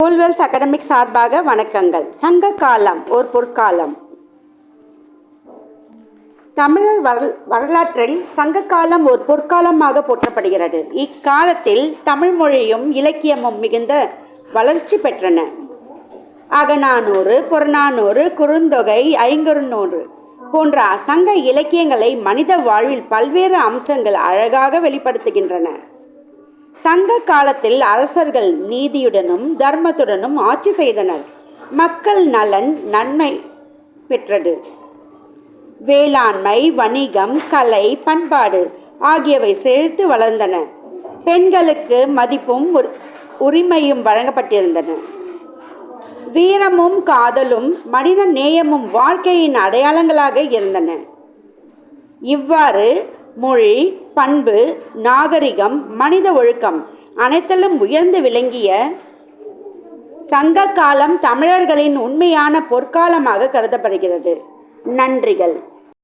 கோல்வெல்ஸ் academic சார்பாக வணக்கங்கள். சங்க காலம் ஒரு பொற்காலம். தமிழர் வரல் வரலாற்றில் சங்க காலம் ஒரு பொற்காலமாக போற்றப்படுகிறது. இக்காலத்தில் தமிழ் மொழியும் இலக்கியமும் மிகுந்த வளர்ச்சி பெற்றன. அகநானூறு புறநானூறு குறுந்தொகை ஐங்குறுநூறு போன்ற சங்க இலக்கியங்களை மனித வாழ்வில் பல்வேறு அம்சங்கள் அழகாக வெளிப்படுத்துகின்றன. சங்க காலத்தில் அரசர்கள் நீதியுடனும் தர்மத்துடனும் ஆட்சி செய்தனர். மக்கள் நலன் நன்மை பெற்றது. வேளாண்மை வணிகம் கலை பண்பாடு ஆகியவை செழித்து வளர்ந்தன. பெண்களுக்கு மதிப்பும் உரிமையும் வழங்கப்பட்டிருந்தன. வீரமும் காதலும் மனித நேயமும் வாழ்க்கையின் அடையாளங்களாக இருந்தன. இவ்வாறு மொழி பண்பு நாகரிகம் மனித ஒழுக்கம் அனைத்திலும் உயர்ந்து விளங்கிய சங்க காலம் தமிழர்களின் உண்மையான பொற்காலமாக கருதப்படுகிறது. நன்றிகள்.